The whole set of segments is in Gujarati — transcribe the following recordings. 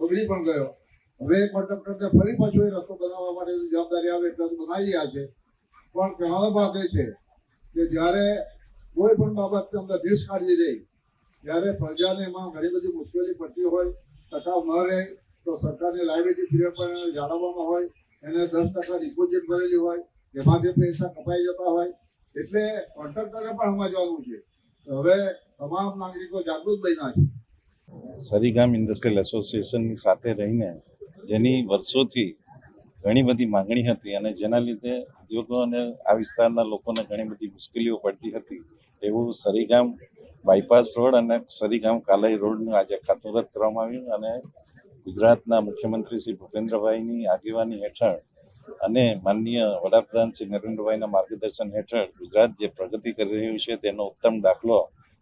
બની પણ ગયો. હવે કોન્ટ્રાક્ટર ફરી પાછો એ રસ્તો બનાવવા માટેની જવાબદારી આવે એટલે બનાવી રહ્યા છે. પણ કહેવાનો ભાગ એ છે કે જ્યારે કોઈ પણ બાબતની અંદર કાઢી રહી ત્યારે પ્રજાને એમાં ઘણી બધી મુશ્કેલી પડતી હોય ટકાવ ન રહે, તો સરકારની લાઇબ્રેરી પીરિયડ પણ જાળવવામાં હોય, એને દસ ટકા ડિપોઝિટ ભરેલી હોય, એમાંથી પૈસા કપાઈ જતા હોય. એટલે કોન્ટ્રાક્ટરે પણ સમજવાનું છે હવે તમામ નાગરિકો જાગૃત બન્યા છે. સરીગામ ઇન્ડસ્ટ્રીયલ એસોસિએશનની સાથે રહીને જેની વર્ષોથી ઘણી બધી માંગણી હતી અને જેના લીધે ઉદ્યોગો અને આ વિસ્તારના લોકોને ઘણી બધી મુશ્કેલીઓ પડતી હતી. એવું સરીગામ બાયપાસ રોડ અને સરીગામ કાલાઈ રોડનું આજે ખાતમુહૂર્ત કરવામાં આવ્યું અને ગુજરાતના મુખ્યમંત્રી શ્રી ભૂપેન્દ્રભાઈની આગેવાની હેઠળ અને માનનીય વડાપ્રધાન શ્રી નરેન્દ્રભાઈના માર્ગદર્શન હેઠળ ગુજરાત જે પ્રગતિ કરી રહ્યું છે તેનો ઉત્તમ દાખલો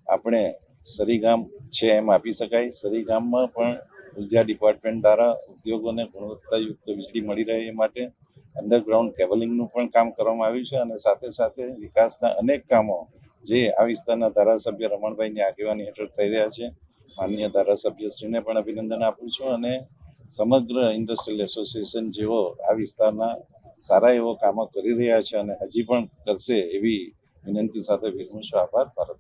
આપણે સરીગામ છે એમ આપી શકાય. સરીગામમાં પણ ઊર્જા ડિપાર્ટમેન્ટ દ્વારા ઉદ્યોગોને ગુણવત્તાયુક્ત વીજળી મળી રહે એ માટે અંડરગ્રાઉન્ડ કેબલિંગનું પણ કામ કરવામાં આવ્યું છે અને સાથે સાથે વિકાસના અનેક કામો જે આ વિસ્તારના ધારાસભ્ય રમણભાઈની આગેવાની હેઠળ થઈ રહ્યા છે, માનનીય ધારાસભ્યશ્રીને પણ અભિનંદન આપું છું અને સમગ્ર ઇન્ડસ્ટ્રીયલ એસોસિએશન જેઓ આ વિસ્તારના સારા એવો કામો કરી રહ્યા છે અને હજી પણ કરશે એવી વિનંતી સાથે છું. આભાર. ભારત